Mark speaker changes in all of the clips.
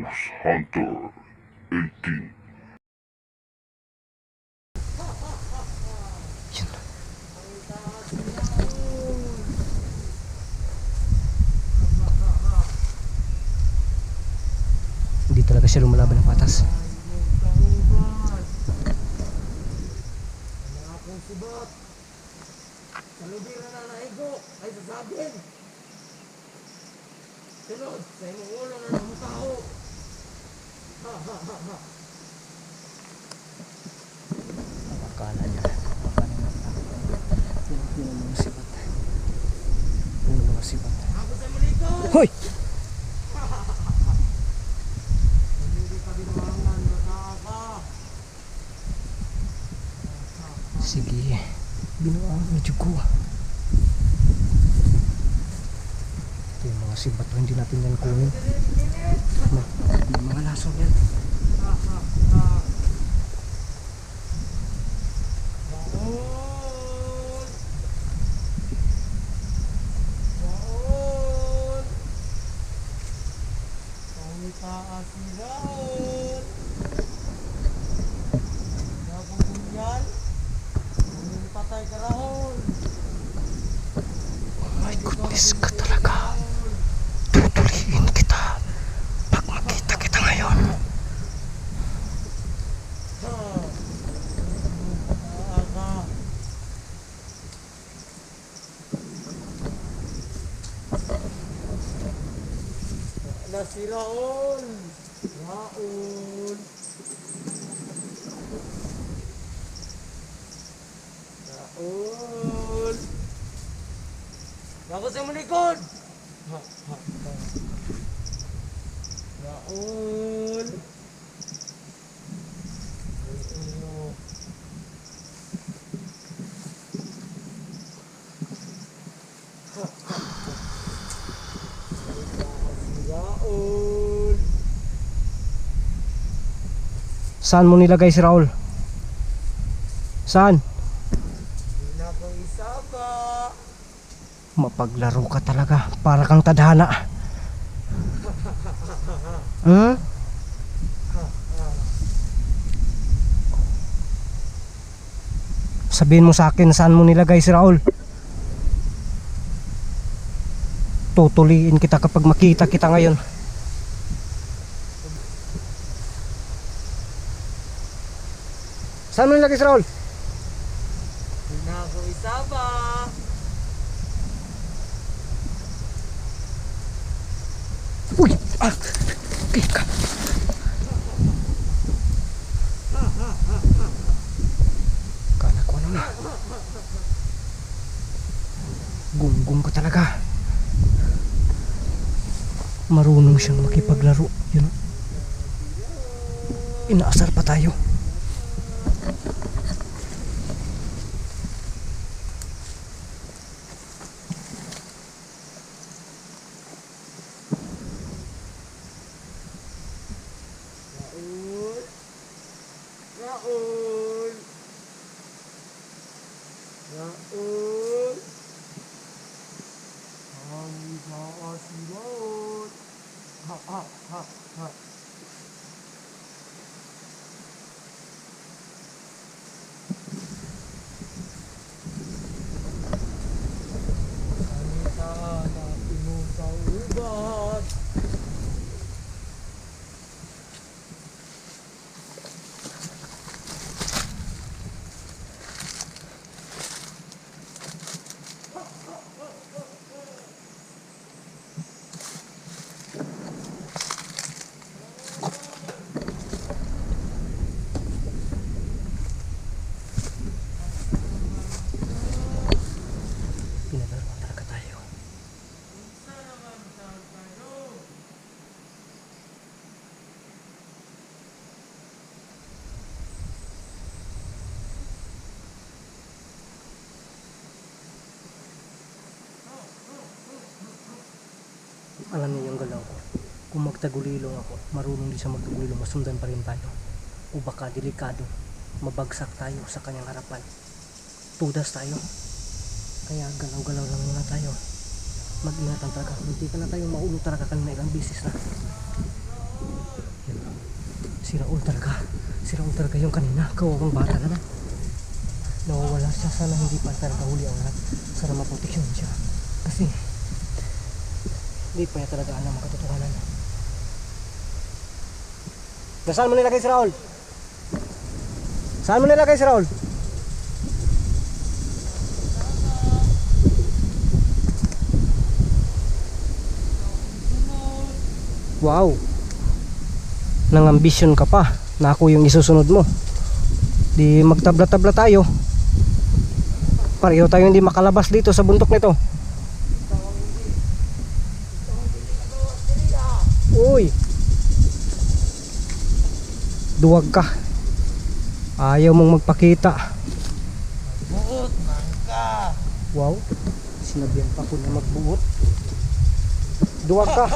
Speaker 1: Ghost Hunter 18.
Speaker 2: Hindi talaga siya lumalaban ng patas.
Speaker 3: Akong subot. Salubira na naigo. Ay sasabin. Sunod. Sa imong ulo na ng tao. Ha ha ha ha.
Speaker 2: Akala niya. Puno mga sibat. Puno mga sibat. Hoy! Sige. Binuang medyo ko. Ito yung mga sibat hindi natin yan kunin.
Speaker 3: final. Na si Raon. Raon. Raon. Bago sa malikod. Ha, ha? Raon.
Speaker 2: Saan mo nilagay si Raul? Saan? Mapaglaro ka talaga. Para kang tadhana. Hmm? Sabihin mo sa akin saan mo nilagay si Raul. Tutuliin kita kapag makita kita ngayon. Saan mo nilagay si Raul?
Speaker 3: Di na ko isama.
Speaker 2: Uy! Ah! Okay ka. Kala ko ano na. Gunggong ka talaga. Marunong siyang makipaglaro. Yun. Inaasar pa tayo. Alam niya yung galaw ko. Kung magtagulilong ako, marunong din siya magtagulilong, masundan pa rin tayo. O baka delikado, mabagsak tayo sa kanyang harapan. Tudas tayo. Kaya galaw-galaw lang muna tayo. Mag-ingatan talaga. Hindi ka na tayo maulog talaga kanina ilang bisis na. Yan. Si Raul talaga. Si Raul talaga yung kanina. Kawawang bata naman. Nawawala siya. Sana hindi pa talaga huli ang lahat. Sana maproteksyon siya. Kasi hindi pa niya talaga alam ang katotohanan. Saan mo nilagay si Raul? Saan mo nilagay si Raul? Wow. Nang ambisyon ka pa na ako yung isusunod mo. Di magtabla-tabla tayo. Pareho tayo hindi makalabas dito sa bundok nito. Uy. Duwag ka. Ayaw mong magpakita.
Speaker 3: Buot, mangka.
Speaker 2: Wow. Sinabihan pa ko na magbuot. Duwag ka.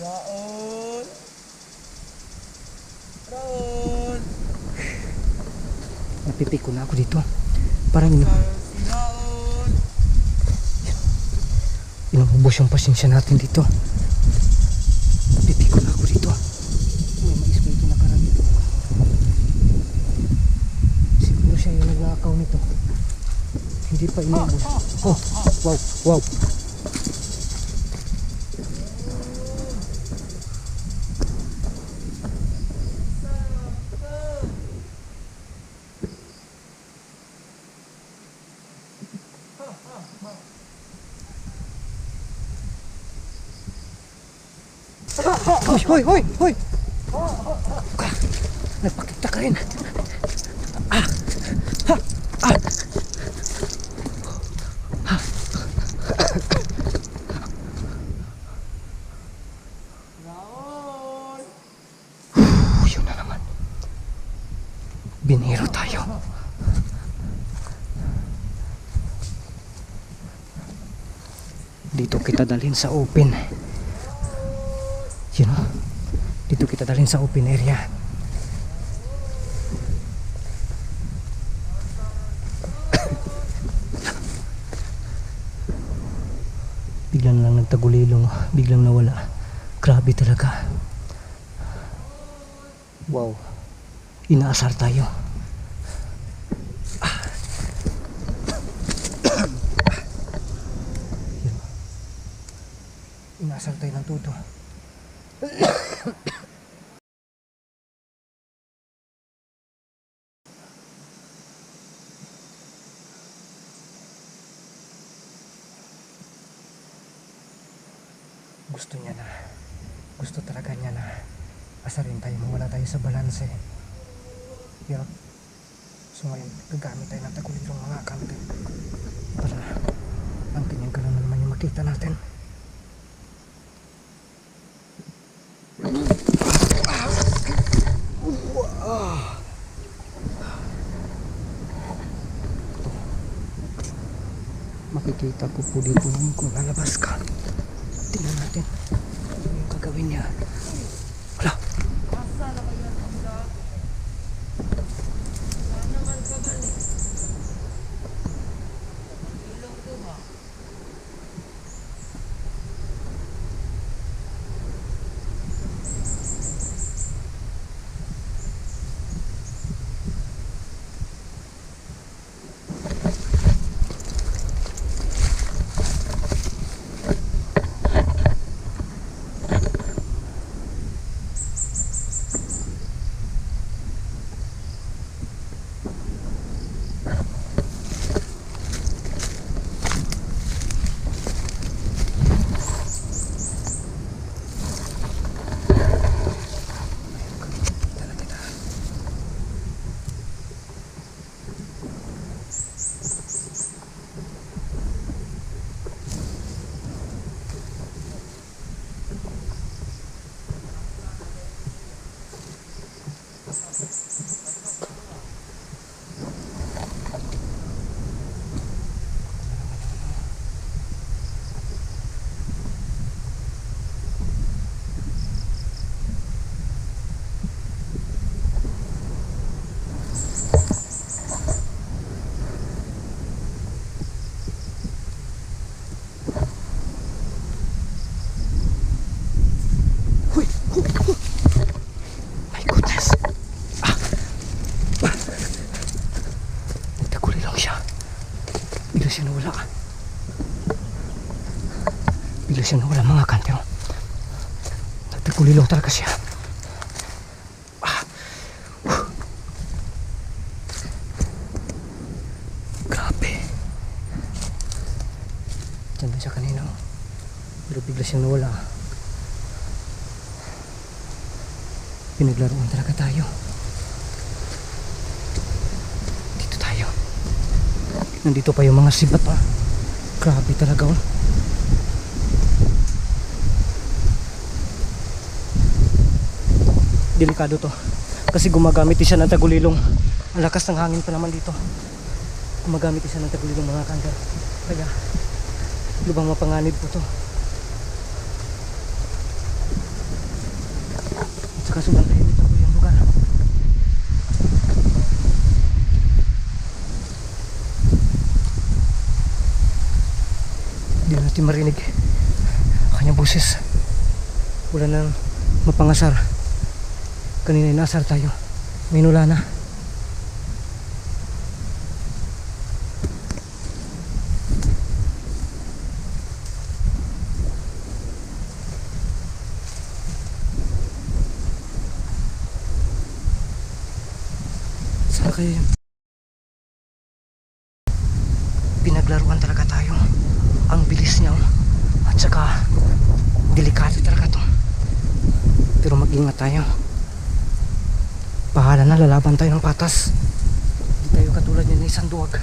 Speaker 3: Raon. Raon.
Speaker 2: Napipiko na ako dito. Parang
Speaker 3: Raon.
Speaker 2: inuubos yung pasensya natin dito. Napipiko na ako dito. May mais pa ito nakaraan dito. Siguro siya yung nagnakaw nito. Hindi pa inuubos. Oh, wow, wow. Hoy, hoy, hoy, hoy! Nagpakita ka rin. Ah, ha, ah.
Speaker 3: Raon.
Speaker 2: Uh, yun na naman. Biniro tayo. Dito kita dalhin sa open. You know? Dito kita dalhin sa open area. Biglang lang nagtagulilong, biglang nawala. Grabe talaga. Wow. Inaasar tayo. Inaasar tayo ng todo. Gusto niya na. Gusto talaga niya na asarin tayo, mawala tayo sa balanse. Pero, so ngayon, gagamit tayo ng tagulilong mga kante para ang ganun na naman yung makita natin. Makikita ko po dito kung lalabas ka. Tingnan natin yung gagawin niya. Nagtagulilo talaga siya. Ah. Grabe. Diyan na siya kanina. Pero bigla siyang nawala. Pinaglaruan talaga tayo. Dito tayo. Nandito pa yung mga sibat ah. Grabe talaga oh. Delikado to. Kasi gumagamit siya ng tagulilong. Ang lakas ng hangin pa naman dito. Gumagamit siya ng tagulilong mga kanda. Kaya, lubang mapanganib po to. At saka sobrang tahimik po yung lugar. Hindi na natin marinig ang kanyang boses. Wala nang mapangasar. Kanina inasar tayo. May nula na. Saan kaya? Pinaglaruan talaga tayo. Ang bilis niya. oh. At saka, delikado talaga to. Pero mag-ingat tayo. Bahala na, lalaban tayo ng patas. Hindi tayo katulad niya ng isang duwag.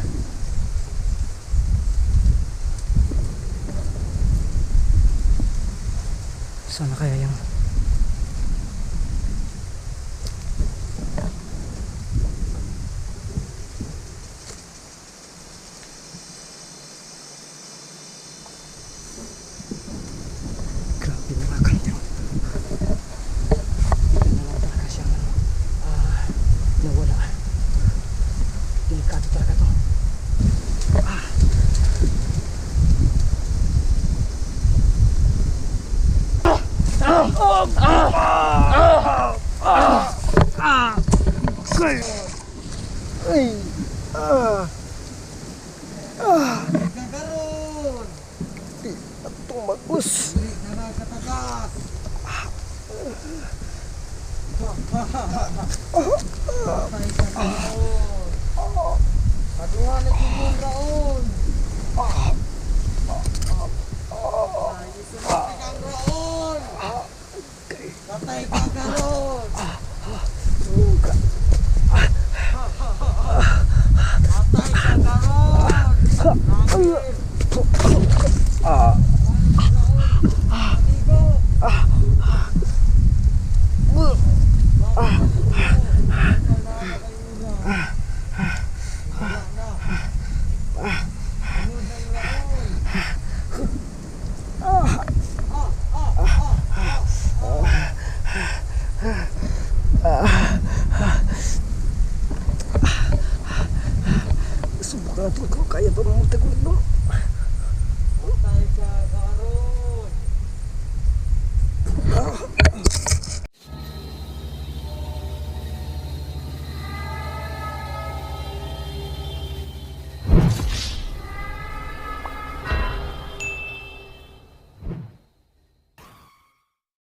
Speaker 2: Sana kaya yung Grabe mga kantero. Bigla na lang talaga siyang ano, ah, nawala. Delikado talaga to. Ah.
Speaker 3: Kagaroon!
Speaker 2: Tumagos.
Speaker 3: Dili na nagkatagas! Patay ka karoon! Paduha na kibong raon! Ay, isunod ka kang raon! Patay ka uh,